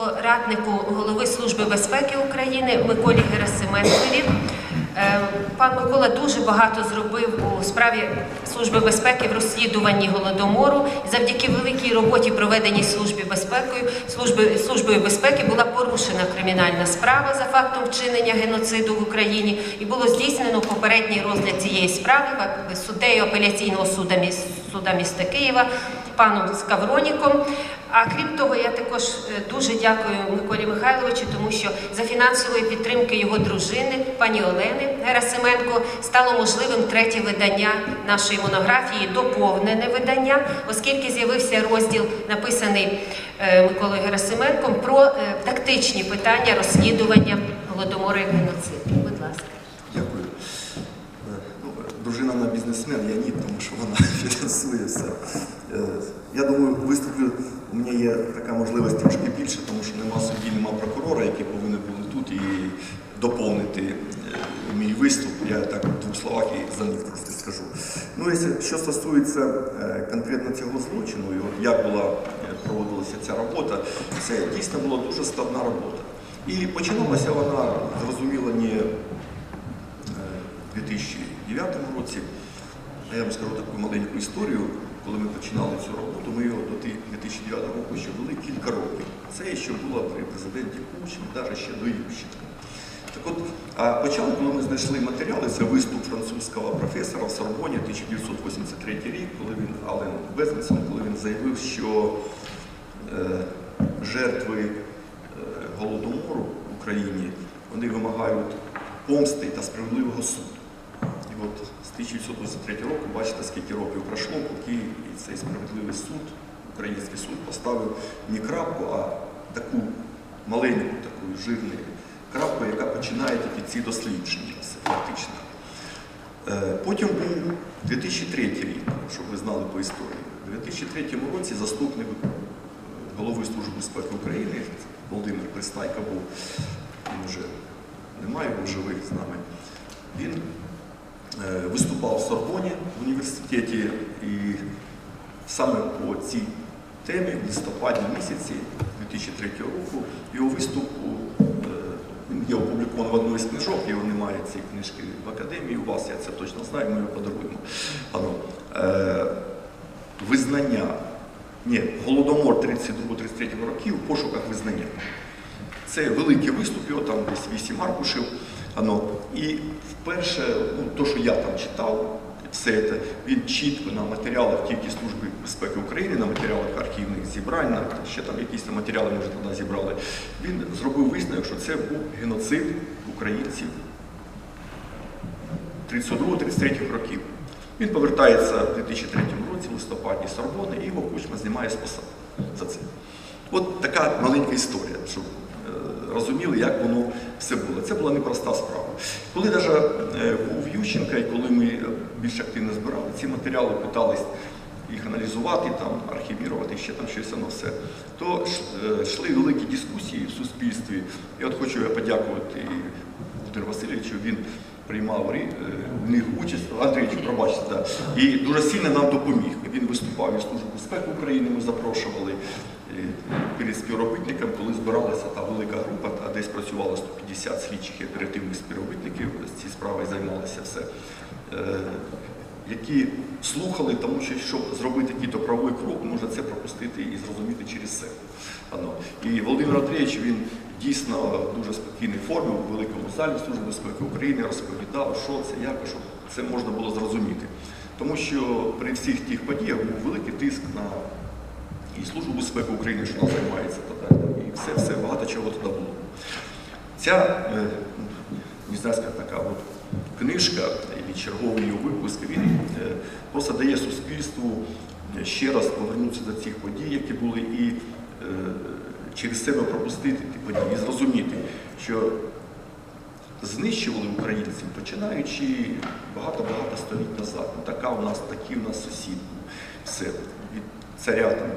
раднику голови Служби безпеки України Миколі Герасименкові. Е, Пан Микола дуже багато зробив у справі Служби безпеки в розслідуванні голодомору. Завдяки великій роботі, проведеній службі безпекою, служби, службою безпеки була порушена кримінальна справа за фактом вчинення геноциду в Україні, і було здійснено попередній розгляд цієї справи суддею апеляційного суду, міста Києва паном Скавроніком. А крім того, я також е, дуже дякую Миколі Михайловичу, тому що за фінансової підтримки його дружини, пані Олени Герасименко, стало можливим третє видання нашої монографії, доповнене видання, оскільки з'явився розділ, написаний е, Миколою Герасименком, про е, тактичні питання розслідування голодомору як геноциду. Будь ласка. Дякую. Ну, дружина на бізнесмен, я ні, тому що вона фінансує все. Е, Я думаю, виступлю, у мене є така можливість трошки більше, тому що нема судді, нема прокурора, які повинні були тут і доповнити е, мій виступ. Я так в двох словах і за них трошки скажу. Ну, що стосується е, конкретно цього злочину, як була проводилася ця робота, це дійсно була дуже складна робота. І починалася вона, зрозуміло, не у 2009 році. Я вам скажу таку маленьку історію. Коли ми починали цю роботу, ми його до 2009 року ще вели кілька років. Це ще було при президенті Кучмі, навіть ще до Ющенка. Так от, а почали, коли ми знайшли матеріали, це виступ французького професора в Сорбоні 1983 рік, коли він Ален Безенсон, коли він заявив, що е, жертви е, голодомору в Україні вони вимагають помсти та справедливого суду. І от з 1923 року, бачите, скільки років пройшло, поки цей справедливий суд, український суд, поставив не крапку, а таку маленьку, таку жирну крапку, яка починає тільки ці дослідження, фактично. Е, Потім був 2003 рік, щоб ви знали по історії. У 2003 році заступник е, голови Служби безпеки України Володимир Пристайко був, він вже немає, був живий з нами. Він виступав в Сорбоні в університеті і саме по цій темі в листопаді місяці 2003 року його виступу е, він є опублікований в одній з книжок, його немає цієї книжки в академії. У вас я це точно знаю, ми його подаруємо. Ано, е, визнання, ні, голодомор 32-33 років в пошуках визнання. Це великий виступ, його там десь 8 аркушів. Ано. І вперше, ну, то, що я там читав, все це, він чітко на матеріалах тільки Служби безпеки України, на матеріалах архівних зібрань, на, ще там якісь матеріали, може, тоді зібрали. Він зробив висновок, що це був геноцид українців 32-33 років. Він повертається в 2003 році, в листопаді з і його Кучма знімає з посади за це. От така маленька історія, розуміли, як воно все було. Це була непроста справа. Коли навіть був Ющенка, і коли ми е, більш активно збирали ці матеріали, питались їх аналізувати, там, архівірувати, ще там щось воно все, то е, йшли великі дискусії в суспільстві. І от хочу я подякувати і Володимиру Васильовичу, він приймав е, в них участь, Андрійовичу, пробачте, да, і дуже сильно нам допоміг. Він виступав із Служби безпеки України, ми запрошували е, перед співробітником, коли збиралася та велика група, а десь працювало 150 слідчих і оперативних співробітників, з цією справою займалися все. е, Які слухали, тому що щоб зробити якийсь правовий крок, можна це пропустити і зрозуміти через себе. І Володимир Андрійович він дійсно в дуже спокійній формі у великому залі Служби безпеки України розповідав, що це, як, щоб це можна було зрозуміти. Тому що при всіх тих подіях був великий тиск на і Службу безпеки України, що вона займається і все, все багато чого туди було. Ця, е, як така от книжка, і черговий її випуск, він е, просто дає суспільству е, ще раз повернутися до цих подій, які були, і через себе пропустити ті події, і зрозуміти, що знищували українців, починаючи багато-багато століть назад. Така у нас, такий у нас сусід був. Все. Від царя там,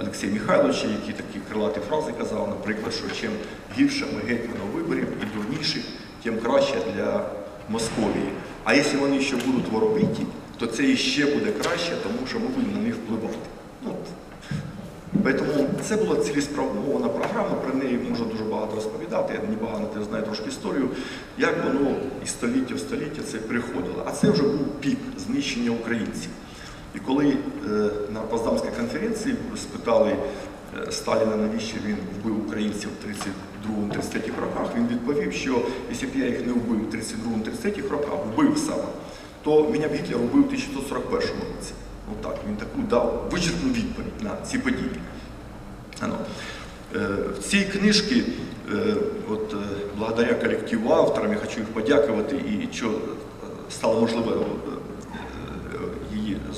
Олексія Михайловича, який такі крилаті фрази казав, наприклад, що чим гірше ми гетьмана виборів і дурніших, тим краще для Московії. А якщо вони ще будуть воровиті, то це іще буде краще, тому що ми будемо на них впливати. Ну, Тому це була цілеспрямована програма, про неї можна дуже багато розповідати, я небагато знаю трошки історію, як воно із століття в століття це приходило. А це вже був пік знищення українців. І коли е, на Поздамській конференції спитали е, Сталіна, навіщо він вбив українців в 32-33 роках, він відповів, що якщо б я їх не вбив в 32-33 роках, вбив саме, то мене б Гітлер вбив в 1941 році. Ну так, він таку дав вичерпну відповідь на ці події. Ано. Е, В цій книжці, от, благодаря колективу авторам, я хочу їх подякувати і що стало можливо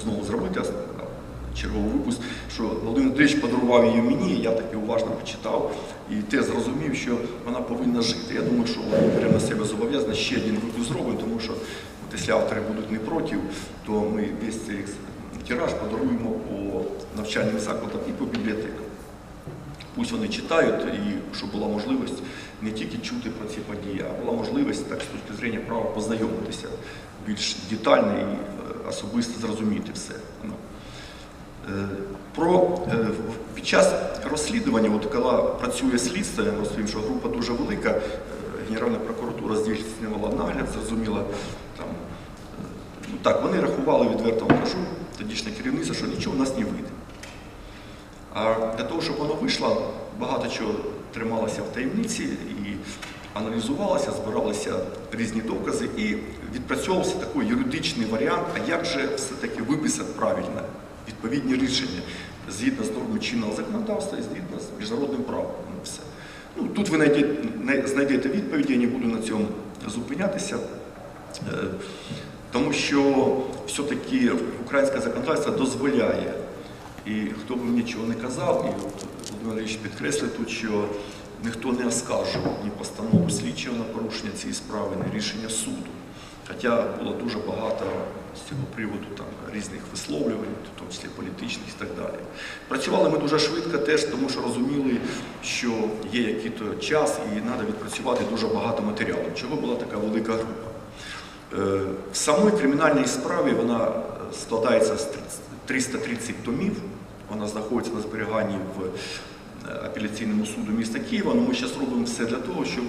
знову зробити, черговий випуск, що Володимир Андрійович подарував її мені, я таки уважно почитав і те зрозумів, що вона повинна жити. Я думаю, що ми беремо на себе зобов'язання ще один випуск зробимо, тому що от, якщо автори будуть не проти, то ми весь цей тираж подаруємо по навчальним закладам і по бібліотекам. Пусть вони читають, і щоб була можливість не тільки чути про ці події, а була можливість так з точки зрення права познайомитися більш детально і особисто зрозуміти все. Ну. Е, Про е, під час розслідування, от коли працює слідство, я розповім, що група дуже велика, е, Генеральна прокуратура здійснювала нагляд, зрозуміла там. Ну так, вони рахували відверто вам кажу, тодішнє керівництво, що нічого в нас не вийде. А для того, щоб воно вийшло, багато чого трималося в таємниці аналізувалося, збиралися різні докази і відпрацьовувався такий юридичний варіант, а як же все-таки виписати правильно відповідні рішення згідно з нормами чинного законодавства і згідно з міжнародним правом. Ну, все. Ну, тут ви знайдете, відповіді, я не буду на цьому зупинятися. Е, Тому що все-таки українське законодавство дозволяє і хто б мені чого не казав, і Володимир Ілліч підкреслив тут, що ніхто не оскаржував ні постанову слідчого на порушення цієї справи, ні рішення суду. Хоча було дуже багато з цього приводу там, різних висловлювань, в тому числі політичних і так далі. Працювали ми дуже швидко теж, тому що розуміли, що є який-то час і треба відпрацювати дуже багато матеріалу. Чого була така велика група? Е, В самій кримінальній справі вона е, складається з 330 томів. Вона знаходиться на зберіганні в апеляційному суду міста Києва. Ну, ми зараз робимо все для того, щоб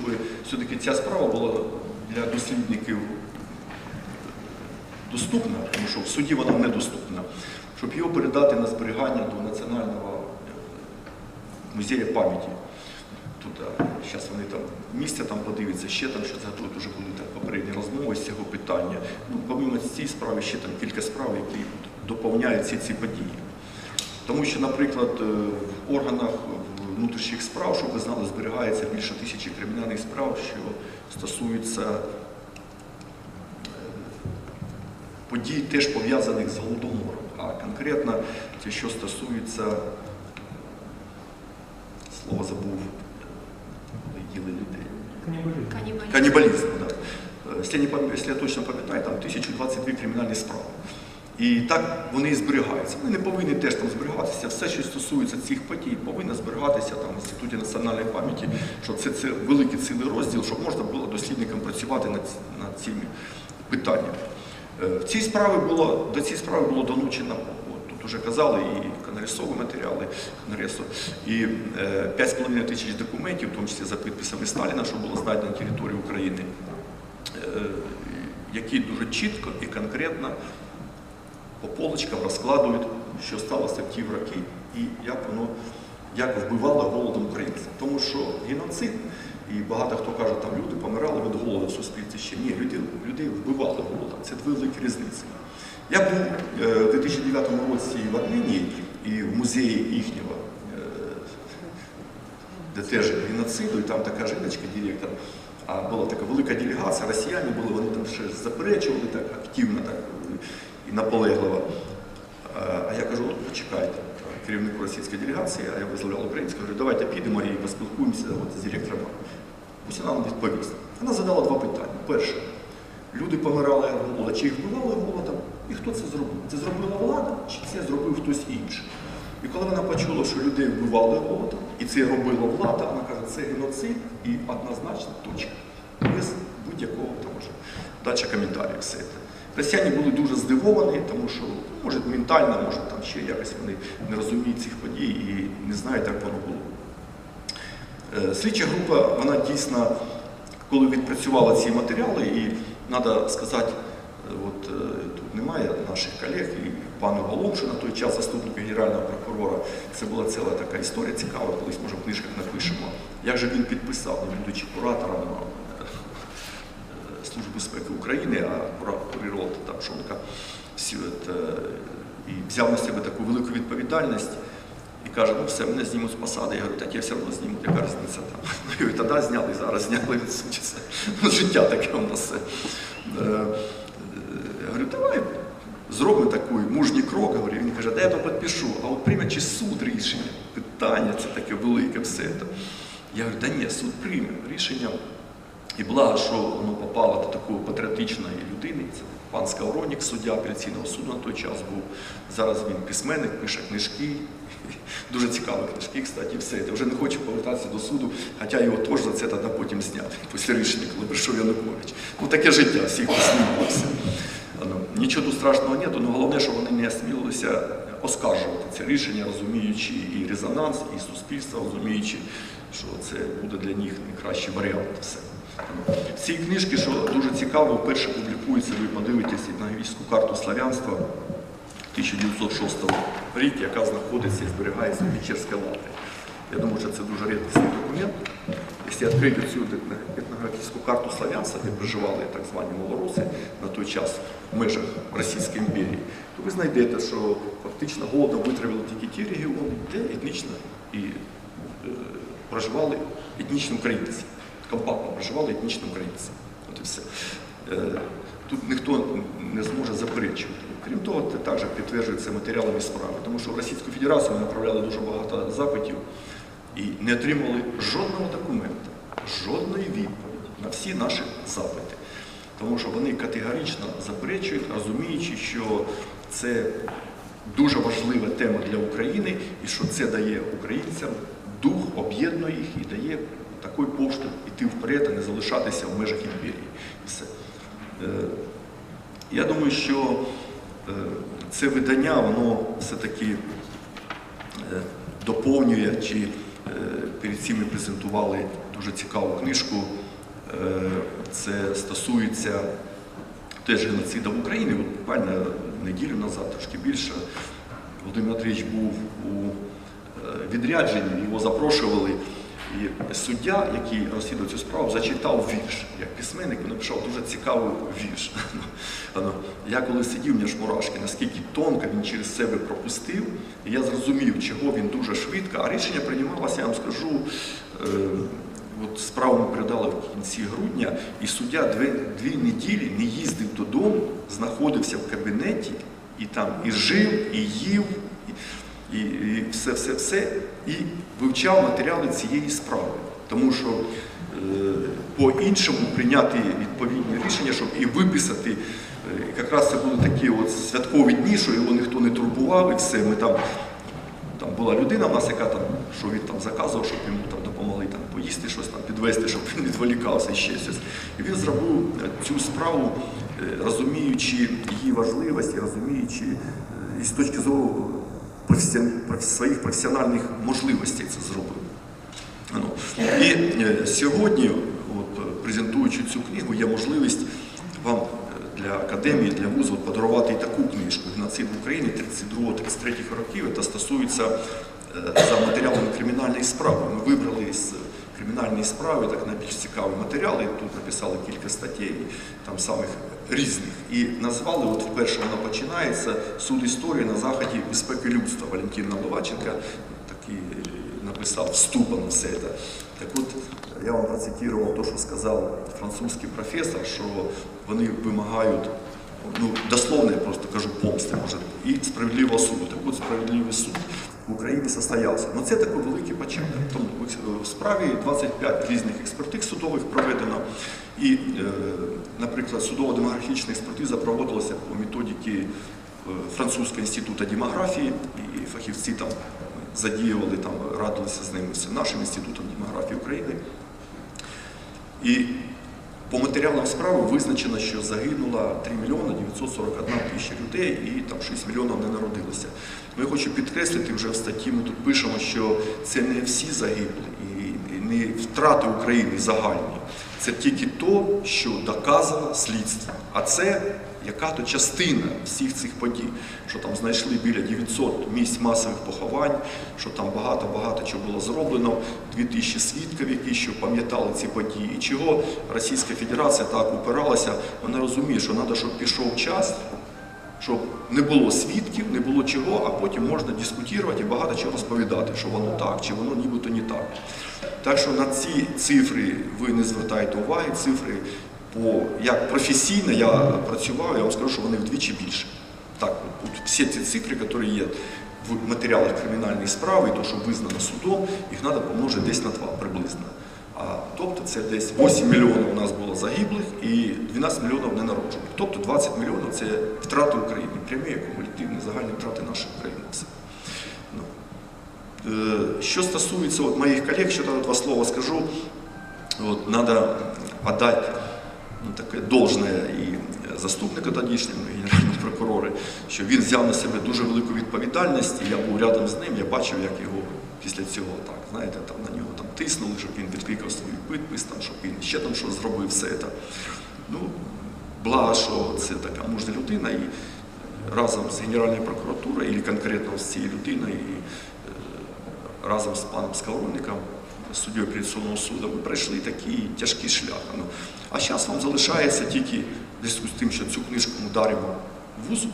все-таки ця справа була для дослідників доступна, тому що в суді вона недоступна, щоб його передати на зберігання до Національного музею пам'яті. Зараз вони там місця там подивляться, ще там щось готують, вже були попередні розмови з цього питання. Ну, помимо цієї справи, ще там кілька справ, які доповняють всі ці події. Тому що, наприклад, е, в органах внутрішніх справ, щоб ви знали, зберігається більше тисячі кримінальних справ, що стосуються е, подій, теж пов'язаних з голодомором. А конкретно ті, що стосується, слово забув, їли людей. Канібалізм. Канібалізм, да. Е, не пам'ятаю, якщо я точно пам'ятаю, там 1022 кримінальні справи. І так вони і зберігаються. Вони не повинні теж там зберігатися. Все, що стосується цих подій, повинно зберігатися там в інституті національної пам'яті, що це, це великий цілий розділ, щоб можна було дослідникам працювати над, над цими питаннями. Е, В цій справі було, до цієї справи було долучено, тут вже казали, і конгресові матеріали, конгресу, і е, 5,5 тисяч документів, в тому числі за підписами Сталіна, що було знайдено на території України, е, які дуже чітко і конкретно по полочкам розкладують, що сталося в ті роки і як воно як вбивало голодом українців. Тому що геноцид, і багато хто каже, там люди помирали від голоду в суспільстві ще. Ні, люди, людей вбивали голодом. Це дві великі різниці. Я був е, у 2009 році в Арменії і в музеї їхнього, е, де теж геноциду, і там така жіночка, директор. А була така велика делегація, росіяни були, вони там ще заперечували так активно так, і наполегливо. Е, А я кажу, от почекайте, керівнику російської делегації, а я визволяв українську, говорю, давайте підемо і поспілкуємося от, з директором. Вона нам відповість. Вона задала два питання. Перше, люди помирали від голоду, чи їх вбивали голодом, і хто це зробив? Це зробила влада, чи це зробив хтось інший? І коли вона почула, що людей вбивали голодом, і це робила влада, вона каже, це геноцид і однозначно точка. Без будь-якого там вже дача коментарів все це. Росіяни були дуже здивовані, тому що, може, ментально, може, там ще якось вони не розуміють цих подій і не знають, як воно було. Е, Слідча група, вона дійсно, коли відпрацювала ці матеріали, і треба сказати, е, от е, тут немає наших колег, і пана Голомши на той час заступника генерального прокурора, це була ціла така історія цікава, колись може в книжках напишемо. Як же він підписав, будучи куратором Служби безпеки України, а там Шонка е, і взяв на себе таку велику відповідальність і каже, ну все, мене знімуть з посади. Я говорю, так я все одно зніму, яка різниця там. Ну, і тоді зняли, і зараз зняли від суті. Це ну, життя таке у нас. Е, Я говорю, давай зробимо такий мужній крок. Говорю, він каже, да я то підпишу, а от прийме чи суд рішення? Питання це таке велике все. це. Я говорю, да ні, суд прийме рішення. І благо, що воно попало до такої патріотичної людини. Це пан Скавронік, суддя апеляційного суду на той час був. Зараз він письменник, пише книжки. Дуже цікаві книжки, кстати, все. Я вже не хочу повертатися до суду, хоча його теж за це тоді потім зняли, після рішення, коли прийшов Янукович. Ну таке життя, всіх посміялося. Ну, Нічого тут страшного нету, але головне, що вони не осмілилися оскаржувати це рішення, розуміючи і резонанс, і суспільство, розуміючи, що це буде для них найкращий варіант. Все. В цій книжці, що дуже цікаво, вперше публікується, ви подивитесь етнографічну карту славянства 1906 рік, яка знаходиться і зберігається в Печерській лаврі. Я думаю, що це дуже рідкісний документ. Якщо відкрити цю етнографічну карту славянства, де проживали так звані малороси на той час в межах Російської імперії, то ви знайдете, що фактично голодом витравили тільки ті регіони, де етнічно і е, проживали етнічні українці. Компактно проживали етнічні українці. От і все. Е, Тут ніхто не зможе заперечувати. Крім того, це також підтверджується матеріалами справи, тому що в Російську Федерацію ми направляли дуже багато запитів і не отримали жодного документа, жодної відповіді на всі наші запити. Тому що вони категорично заперечують, розуміючи, що це дуже важлива тема для України і що це дає українцям дух, об'єднує їх і дає такий поштовх іти вперед, а не залишатися в межах імперії. Все. Е, Я думаю, що е, це видання, воно все-таки е, доповнює, чи перед цим ми презентували дуже цікаву книжку. Це стосується теж геноциду в Україні. Буквально неділю назад, трошки більше, Володимир Андрійович був у відрядженні, його запрошували. І суддя, який розслідував цю справу, зачитав вірш. Як письменник він написав дуже цікавий вірш. Я коли сидів, мені ж мурашки, наскільки тонко він через себе пропустив, і я зрозумів, чого він дуже швидко, а рішення приймалося, я вам скажу, е, от справу ми передали в кінці грудня, і суддя дві, дві неділі не їздив додому, знаходився в кабінеті і там і жив, і їв. І, і все, все, все, і вивчав матеріали цієї справи. Тому що е, по-іншому прийняти відповідні рішення, щоб і виписати, е, якраз це були такі святкові дні, що його ніхто не турбував, і все. Там, була людина в нас, яка там, що він там заказував, щоб йому допомогли поїсти щось там, підвести, щоб він відволікався і ще щось. І він зробив е, цю справу, розуміючи її важливість, і розуміючи і з точки зору своїх професіональних можливостей це зробив. Ну, І е, сьогодні, от, е, презентуючи цю книгу, є можливість вам е, для академії, для вузу подарувати і таку книжку «Геноцид в Україні 32-33 років. Це стосується за матеріалами кримінальної справи. Ми вибрали з кримінальної справи так найбільш цікаві матеріали. Тут написали кілька статей, там самих різних. І назвали, от вперше вона починається суд історії на заході безпеки людства Валентина Ловаченка. Такий написав вступа на все це. Так от я вам процитував те, що сказав французький професор, що вони вимагають, ну дословно я просто кажу помсти, може, і справедливого суду. Так от справедливий суд в Україні состоявся. Ну це такий великий початок. Тому в справі 25 різних експертиз судових проведено. І, е, наприклад, судово-демографічна експертиза проводилася по методиці е, Французького інституту демографії, і фахівці там задіювали, там, радилися з ними з нашим інститутом демографії України. І по матеріалам справи визначено, що загинуло 3 мільйони 941 тисяча людей і там 6 мільйонів не народилося. Ми хочу підкреслити, вже в статті ми тут пишемо, що це не всі загибли і і не втрати України загальні. Це тільки то, що доказано слідство. А це яка-то частина всіх цих подій, що там знайшли біля 900 місць масових поховань, що там багато-багато чого було зроблено, 2000 свідків, які що пам'ятали ці події. І чого Російська Федерація так упиралася, вона розуміє, що треба, щоб пішов час, щоб не було свідків, не було чого, а потім можна дискутувати і багато чого розповідати, що воно так, чи воно нібито не так. Так що на ці цифри ви не звертаєте уваги, цифри по як професійно я працював, я вам скажу, що вони вдвічі більше. Так, от, всі ці цифри, які є в матеріалах кримінальної справи, то, що визнано судом, їх треба помножити десь на два приблизно. Тобто це десь 8 мільйонів у нас було загиблих і 12 мільйонів ненароджених. Тобто 20 мільйонів це втрати України, прямі кумулятивні загальні втрати нашої країни. Ну. Е, Що стосується от моїх колег, ще два слова скажу. Вот, надо отдать ну, таке должне і заступнику тодішньому, і генеральному прокурору, що він взяв на себе дуже велику відповідальність, і я був рядом з ним, я бачив, як його після цього так, знаєте, там на нього там тиснули, щоб він відкликав свій підпис, там, щоб він ще там щось зробив, все це. Ну, благо, що це така мужня людина, і разом з Генеральною прокуратурою, і конкретно з цією людиною, і е, разом з паном Сковородником, суддєю апеляційного суду, ми пройшли такий тяжкий шлях. Ну, а зараз вам залишається тільки зв'язку з тим, що цю книжку ми даримо вузу,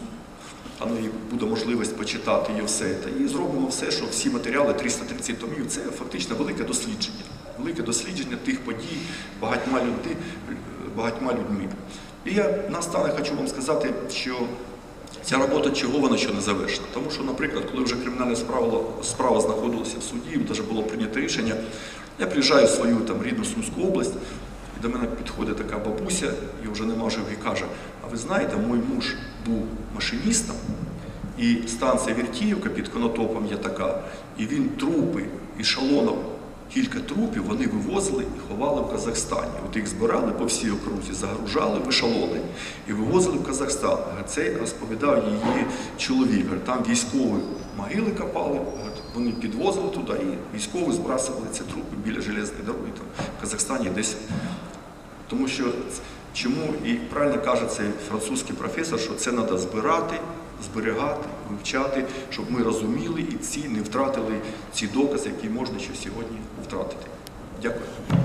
а ну і буде можливість почитати її все. І зробимо все, що всі матеріали 330 томів це фактично велике дослідження. Велике дослідження тих подій багатьма, люди, багатьма людьми. І я наостанок хочу вам сказати, що Ця робота чого вона ще не завершена? Тому що, наприклад, коли вже кримінальна справа, справа знаходилася в суді, навіть було прийнято рішення, я приїжджаю в свою там, рідну Сумську область, і до мене підходить така бабуся, і вже нема живих, і каже, а ви знаєте, мій муж був машиністом, і станція Вертіївка під Конотопом є така, і він трупи і шалонов, кілька трупів вони вивозили і ховали в Казахстані. От їх збирали по всій окрузі, загружали в ешелони і вивозили в Казахстан. Це розповідав її чоловік. Там військові могили копали, вони підвозили туди і військові збрасували ці трупи біля железної дороги там, в Казахстані десь. Тому що чому і правильно каже цей французький професор, що це треба збирати, зберігати, вивчати, щоб ми розуміли і ці не втратили ці докази, які можна ще сьогодні втратити. Дякую.